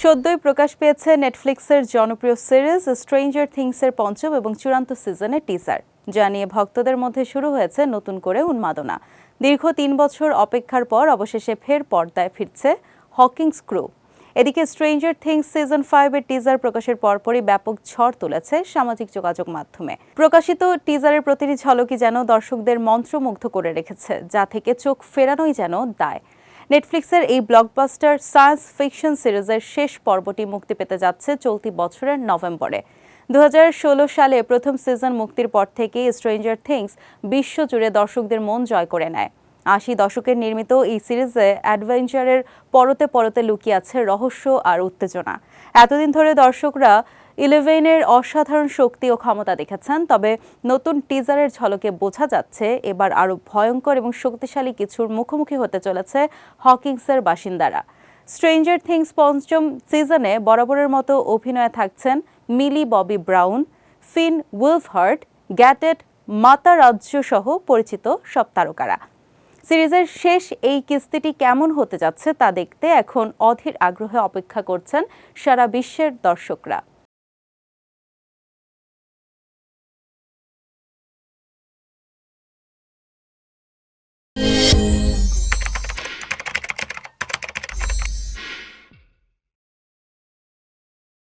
সদ্যই প্রকাশ পেয়েছে নেটফ্লিক্সের জনপ্রিয় series stranger থিংসের পঞ্চম এবং চূড়ান্ত সিজনের টিজার যা নিয়ে ভক্তদের মধ্যে শুরু হয়েছে নতুন করে উন্মাদনা। দীর্ঘ তিন বছর অপেক্ষার পর অবশেষে ফের পর্দায় ফিরছে হকিংস ক্রু এদিকে স্ট্রেঞ্জার থিংস সিজন ফাইভের টিজার প্রকাশের পরপরই ব্যাপক ঝড় তুলেছে সামাজিক যোগাযোগ মাধ্যমে। প্রকাশিত টিজারের প্রতিটি ঝলকই যেন দর্শকদের মন্ত্রমুগ্ধ করে রেখেছে, যা থেকে চোখ ফেরানোই যেন দায়। নেটফ্লিক্সের এই ব্লকবাস্টার সায়েন্স ফিকশন সিরিজের শেষ পর্বটি মুক্তি পেতে যাচ্ছে চলতি বছরের নভেম্বরে। দু হাজার ষোলো সালে প্রথম সিজন মুক্তির পর থেকেই স্ট্রেঞ্জার থিংস বিশ্বজুড়ে দর্শকদের মন জয় করে নেয়। আশি দশকের নির্মিত এই সিরিজে অ্যাডভেঞ্চারের পরতে পরতে লুকিয়ে আছে রহস্য আর উত্তেজনা। এতদিন ধরে দর্শকরা ইলেভেনের অসাধারণ শক্তি ও ক্ষমতা দেখেছেন, তবে নতুন টিজারের ঝলকে বোঝা যাচ্ছে এবার আরও ভয়ঙ্কর এবং শক্তিশালী কিছুর মুখোমুখি হতে চলেছে হকিংসের বাসিন্দারা। স্ট্রেঞ্জার থিংস পঞ্চম সিজনে বরাবরের মতো অভিনয়ে থাকছেন মিলি ববি ব্রাউন, ফিন উইলফহার্ট গ্যাটেট মাতা রাজ্য সহ পরিচিত সব তারকারা। সিরিজের শেষ এই কিস্তিটি কেমন হতে যাচ্ছে তা দেখতে এখন অধীর আগ্রহে অপেক্ষা করছেন সারা বিশ্বের দর্শকরা।